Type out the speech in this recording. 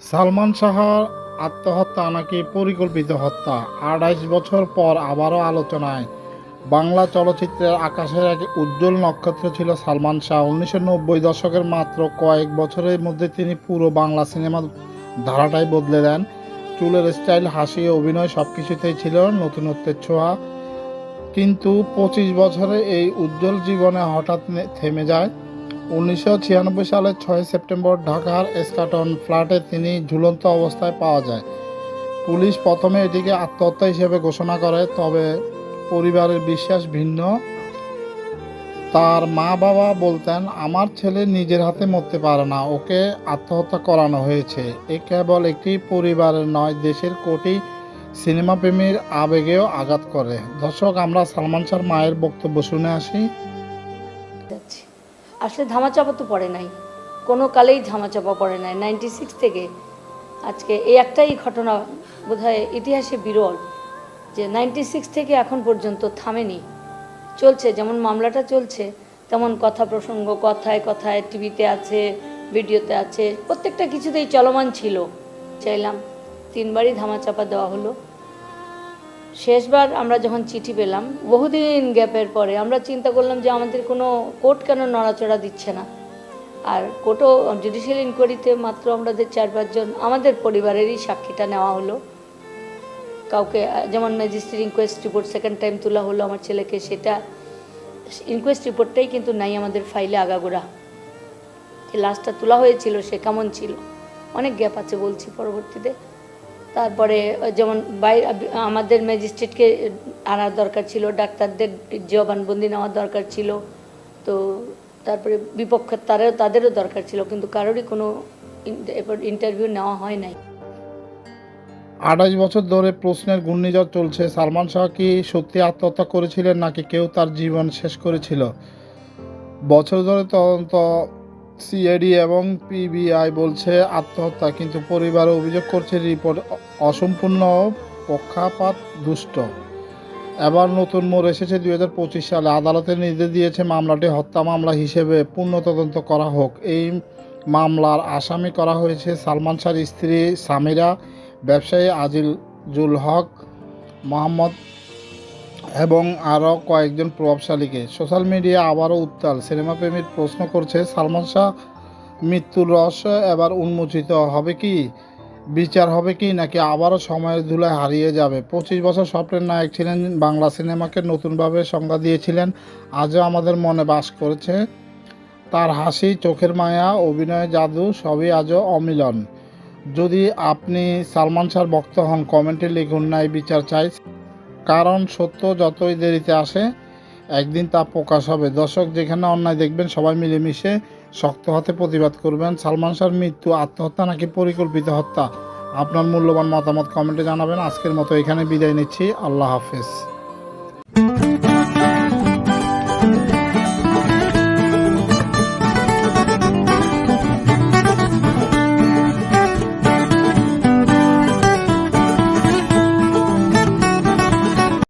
সালমান শাহর আত্মহত্যা নাকি পরিকল্পিত হত্যা? আড়াইশ বছর পর আবারও আলোচনায়। বাংলা চলচ্চিত্রের আকাশের এক উজ্জ্বল নক্ষত্র ছিল সালমান শাহ। উনিশশো নব্বই দশকের মাত্র কয়েক বছরের মধ্যে তিনি পুরো বাংলা সিনেমা ধারাটাই বদলে দেন। চুলের স্টাইল, হাসি অভিনয় সব কিছুতেই ছিল নতুনত্বের ছোঁয়া। কিন্তু পঁচিশ বছরে এই উজ্জ্বল জীবনে হঠাৎ থেমে যায়। উনিশশো ছিয়ানব্বই সালের ছয় সেপ্টেম্বর ঢাকার এসকাটন ফ্ল্যাটে তিনি ঝুলন্ত অবস্থায় পাওয়া যায়। পুলিশ প্রথমে এটিকে আত্মহত্যা হিসেবে ঘোষণা করে, তবে পরিবারের বিশ্বাস ভিন্ন। তার মা বাবা বলতেন, আমার ছেলে নিজের হাতে মরতে পারে না, ওকে আত্মহত্যা করানো হয়েছে। এ কেবল একটি পরিবারের নয়, দেশের কোটি সিনেমা প্রেমীর আবেগেও আঘাত করে। দর্শক, আমরা সালমান শাহর মায়ের বক্তব্য শুনে আসি। আসলে ধামাচাপা তো পড়ে নাই। কোনো কালেই ধামাচাপা পড়ে নাই। নাইনটি সিক্স থেকে আজকে এই একটাই ঘটনা বোধহয় ইতিহাসে বিরল যে নাইনটি সিক্স থেকে এখন পর্যন্ত থামেনি। চলছে, যেমন মামলাটা চলছে, তেমন কথা প্রসঙ্গ, কথায় কথায় টিভিতে আছে, ভিডিওতে আছে, প্রত্যেকটা কিছুতেই চলমান ছিল। চাইলাম তিনবারই ধামাচাপা দেওয়া হলো। শেষবার আমরা যখন চিঠি পেলাম, বহুদিন গ্যাপের পরে আমরা চিন্তা করলাম যে আমাদের কোনো কোর্ট কেন নড়াচড়া দিচ্ছে না। আর কোর্টও জুডিশিয়াল ইনকোয়ারিতে মাত্র আমাদের চার পাঁচজন আমাদের পরিবারেরই সাক্ষীটা নেওয়া হলো। কাউকে, যেমন magistrate inquest report second time তোলা হলো আমার ছেলেকে, সেটা ইনকোয়েস্ট রিপোর্টটাই কিন্তু নাই আমাদের ফাইলে আগাগোড়া। যে লাস্টটা তোলা হয়েছিল সে কেমন ছিল? অনেক গ্যাপ আছে বলছি পরবর্তীতে। তারপরে, যেমন বাই আমাদের ম্যাজিস্ট্রেটকে আনার দরকার ছিল, ডাক্তারদের জবানবন্দি নেওয়ার দরকার ছিল, তো তারপরে বিপক্ষের তারেও তাদেরও দরকার ছিল, কিন্তু কারোরই কোনো ইন্টারভিউ নেওয়া হয় নাই। আঠাশ বছর ধরে প্রশ্নের ঘূর্ণিঝড় চলছে, সালমান শাহ কি সত্যি আত্মহত্যা করেছিলেন নাকি কেউ তার জীবন শেষ করেছিল? বছর ধরে তদন্ত সিআইডি এবং পিবিআই বলছে আত্মহত্যা, কিন্তু পরিবার অভিযোগ করছে রিপোর্ট অসম্পূর্ণ, পক্ষাপাত, দুষ্ট। এবার নতুন মোড় এসেছে দুই হাজার পঁচিশ সালে। আদালতের নির্দেশ দিয়েছে মামলাটি হত্যা মামলা হিসেবে পূর্ণ তদন্ত করা হোক। এই মামলার আসামি করা হয়েছে সালমান শাহর স্ত্রী সামিরা, ব্যবসায়ী আজিল জুল হক, মোহাম্মদ এবং আরও কয়েকজন প্রভাবশালীকে। সোশ্যাল মিডিয়া আবারও উত্তাল। সিনেমা প্রেমীর প্রশ্ন করছে, সালমান শাহ মৃত্যুর রহস্য এবার উন্মোচিত হবে কি? বিচার হবে কি? নাকি আবারও সময়ের ধুলায় হারিয়ে যাবে? পঁচিশ বছর স্বপ্নের নায়ক ছিলেন, বাংলা সিনেমাকে নতুনভাবে সংজ্ঞা দিয়েছিলেন। আজও আমাদের মনে বাস করেছে তার হাসি, চোখের মায়া, অভিনয়, জাদু, সবই আজও অমিলন। যদি আপনি সালমান শাহর ভক্ত হন, কমেন্টে লিখুন নাই বিচার চাই। কারণ সত্য যতই দেরিতে আসে, একদিন তা প্রকাশ হবে। দর্শক, যেখানে অন্যায় দেখবেন, সবাই মিলেমিশে শক্ত হাতে প্রতিবাদ করবেন। সালমান শাহর মৃত্যু, আত্মহত্যা নাকি পরিকল্পিত হত্যা? আপনার মূল্যবান মতামত কমেন্টে জানাবেন। আজকের মতো এখানে বিদায় নিচ্ছি। আল্লাহ হাফেজ।